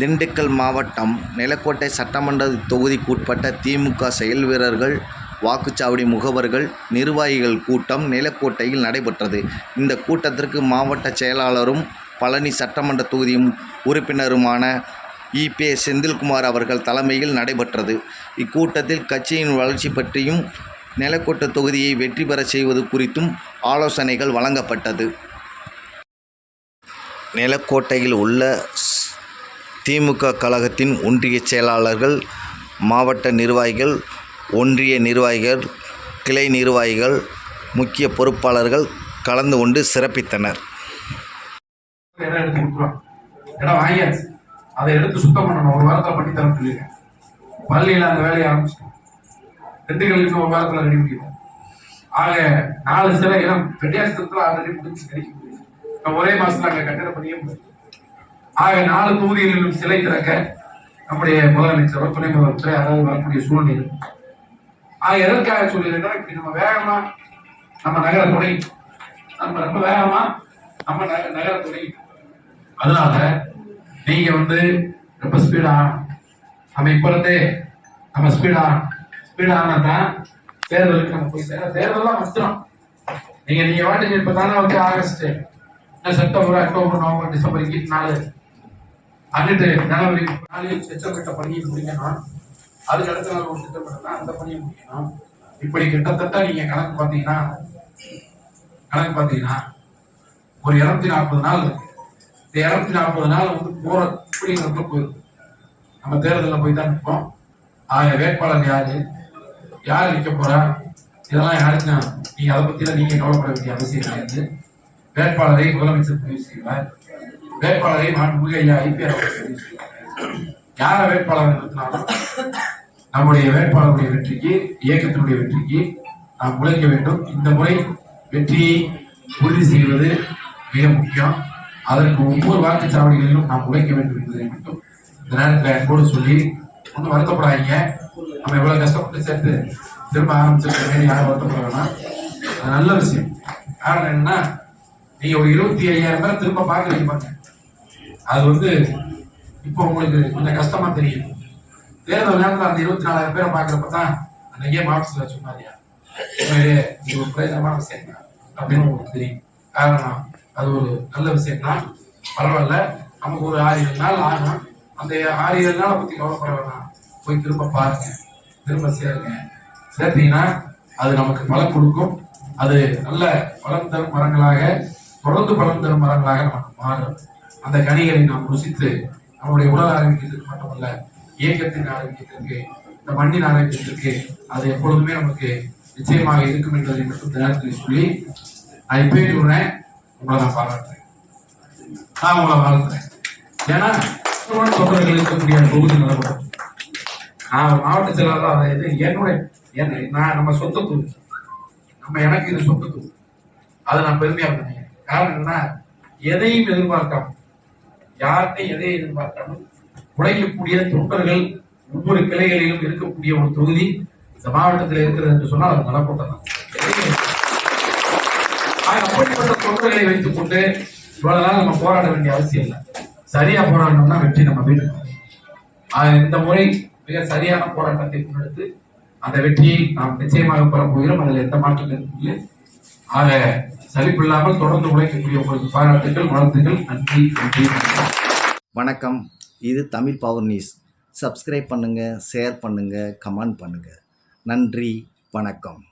திண்டுக்கல் மாவட்டம் நிலக்கோட்டை சட்டமன்ற தொகுதிக்குட்பட்ட திமுக செயல் வீரர்கள் வாக்குச்சாவடி முகவர்கள் நிர்வாகிகள் கூட்டம் நிலக்கோட்டையில் நடைபெற்றது. இந்த கூட்டத்திற்கு மாவட்ட செயலாளரும் பழனி சட்டமன்ற தொகுதியும் உறுப்பினருமான இபே செந்தில்குமார் அவர்கள் தலைமையில் நடைபெற்றது. இக்கூட்டத்தில் கட்சியின் வளர்ச்சி பற்றியும் நிலக்கோட்டை தொகுதியை வெற்றி பெறச் செய்வது குறித்தும் ஆலோசனைகள் வழங்கப்பட்டது. நிலக்கோட்டையில் உள்ள திமுக கழகத்தின் ஒன்றிய செயலாளர்கள் மாவட்ட நிர்வாகிகள் ஒன்றிய நிர்வாகிகள் கிளை நிர்வாகிகள் முக்கிய பொறுப்பாளர்கள் கலந்து கொண்டு சிறப்பித்தனர். அதை எடுத்து சுத்தம் பண்ணணும். ஒரு வாரத்தில் பண்ணி தர சொல்லியிருக்கேன். பள்ளியில் அந்த வேலையை ஆரம்பிச்சிட்டோம். திண்டுக்கல்லுக்கு ஒரு வாரத்தில் ரெடி பண்ணிடுவோம் ஆக நாலு சிலை இடம் பெரியாஸ்திரத்தில் ஆல்ரெடி முடிச்சு கிடைக்க முடியும் ஒரே மாசத்துல அங்க கட்டிட பண்ணியே முடியும் ஆக நாலு தொகுதிகளிலும் சிலை திறக்க நம்முடைய முதலமைச்சரோ துணை முதலமைச்சரோ யாராவது வரக்கூடிய சூழ்நிலை. ஆக எதற்காக சொல்லியிருக்கோம் இப்படி நம்ம வேகமா நம்ம நகர துணை. நம்ம ரொம்ப வேகமா நம்ம நகர துணை. அதனால நீங்க வந்து ரொம்ப ஸ்பீடா நம்ம இப்ப இருந்தே நம்ம ஸ்பீடா ஸ்பீடானா தான் தேர்தலுக்கு நம்ம போய் சேர தேர்தல்லாம் வந்துடும் நீங்க நீங்க வாட்டுக்கு இப்ப தானே வந்து August September October November December இங்கிட்டு நாலு அங்கிட்டு ஜனவரி நாளில் செச்சப்பட்ட பணியை முடிக்கணும். அதுக்கு அடுத்த நாள் ஒரு திட்டமிட்டா அந்த பணியை முடிக்கணும். இப்படி கிட்டத்தட்ட நீங்க கணக்கு பார்த்தீங்கன்னா கணக்கு பார்த்தீங்கன்னா ஒரு இருநூத்தி நாற்பது நாள் இருக்கு. இந்த இருநூத்தி நாற்பது நாள் வந்து போற இப்படிங்கிறது போயிருக்கு. நம்ம தேர்தலில் போய் தான் நிற்போம். ஆக வேட்பாளர் யாரு? யார் நிற்க போறா? இதெல்லாம் யாருக்குன்னா நீங்க அதை பத்தி நீங்க கவலைப்பட வேண்டிய அவசியம் கிடையாது. வேட்பாளரை முதலமைச்சர் முடிவு செய்வார். வேட்பாளரை மாண்புமிகு ஐயா ஐபிஆர் யார வேட்பாளர் நிறுத்தினாலும் நம்முடைய வேட்பாளருடைய வெற்றிக்கு இயக்கத்தினுடைய வெற்றிக்கு நாம் உழைக்க வேண்டும். இந்த முறை வெற்றியை உறுதி செய்வது மிக முக்கியம். அதற்கு ஒவ்வொரு வாக்குச்சாவடிகளிலும் நாம் உழைக்க வேண்டும் என்பதை மட்டும் இந்த நேரத்தில் அன்போடு சொல்லி ஒன்றும் வருத்தப்படாதீங்க. நம்ம எவ்வளவு கஷ்டப்பட்டு சேர்த்து திரும்ப ஆரம்பிச்சிருக்க யாரும் வருத்தப்பட வேணாம். அது நல்ல விஷயம். காரணம் என்னன்னா நீங்க ஒரு இருபத்தி ஐயாயிரம் பேர் திரும்ப பார்க்க பாருங்க. அது வந்து இப்போ உங்களுக்கு கொஞ்சம் கஷ்டமா தெரியும் தேர்தல் நேரத்தில் அந்த இருபத்தி நாலாயிரம் பேரை பார்க்குறப்ப தான் அன்னைக்கே மாவட்டத்தில் சொன்னாரியா உண்மையிலே இது ஒரு பிரயோஜனமான விஷயம் தான் அப்படின்னு உங்களுக்கு தெரியும். காரணம் அது ஒரு நல்ல விஷயம் தான் பரவாயில்ல நமக்கு ஒரு ஆறு ஏழு நாள் ஆகும் அந்த ஆறு ஏழு நாளை பத்தி கவலைப்பட வேணாம். போய் திரும்ப பாருங்க. திரும்ப சேருங்க. சேர்த்தீங்கன்னா அது நமக்கு பலன் கொடுக்கும். அது நல்ல பலன் தரும் மரங்களாக தொடர்ந்து பலன் தரும் மரங்களாக நமக்கு மாறும். அந்த கனிகளை நாம் ருசித்து நம்முடைய உடல் ஆரோக்கியத்திற்கு மட்டுமல்ல இயக்கத்தின் ஆரோக்கியத்திற்கு இந்த மண்ணின் ஆரோக்கியத்திற்கு அது எப்பொழுதுமே நமக்கு நிச்சயமாக இருக்கும் என்பதை மட்டும் நேரத்தில் சொல்லி நான் இப்பயே சொல்றேன். உங்களை நான் பாராட்டுறேன். நான் உங்களை பாராட்டுறேன் ஏன்னா தொண்டர்கள் இருக்கக்கூடிய தொகுதி நிலவரம் நான் மாவட்ட செயலாளர் அதை இது என்னுடைய என்ன நான் நம்ம சொந்த தொகுதி. நம்ம எனக்கு இது சொந்த தொகுதி. அதை நான் பெருமையா பண்ணேன் காரணம் என்ன எதையும் எதிர்பார்க்காம யார்கிட்ட எதை எதிர்பார்க்காமல் உழைக்கக்கூடிய தொண்டர்கள் ஒவ்வொரு கிளைகளிலும் இருக்கக்கூடிய ஒரு தொகுதி இந்த மாவட்டத்தில் இருக்கிறது என்று சொன்னால் அது நலக்கோட்டை தான் ஆக, அப்படிப்பட்ட தொண்டர்களை வைத்துக் கொண்டு இவ்வளவு நாள் நம்ம போராட வேண்டிய அவசியம் இல்லை. சரியா போராடணும்னா வெற்றி நம்ம வீட்டுக்கு இந்த முறை மிக சரியான போராட்டத்தை முன்னெடுத்து அந்த வெற்றியை நாம் நிச்சயமாக பெற போகிறோம். அதில் எந்த மாற்றம் இல்லை. ஆக சலிப்பில்லாமல் தொடர்ந்து உழைக்கக்கூடிய உங்களுக்கு பாராட்டுகள் வாழ்த்துக்கள். நன்றி நன்றி. வணக்கம். இது தமிழ் பவர் நியூஸ் சப்ஸ்கிரைப் பண்ணுங்கள் ஷேர் பண்ணுங்கள் கமெண்ட் பண்ணுங்கள் நன்றி வணக்கம்.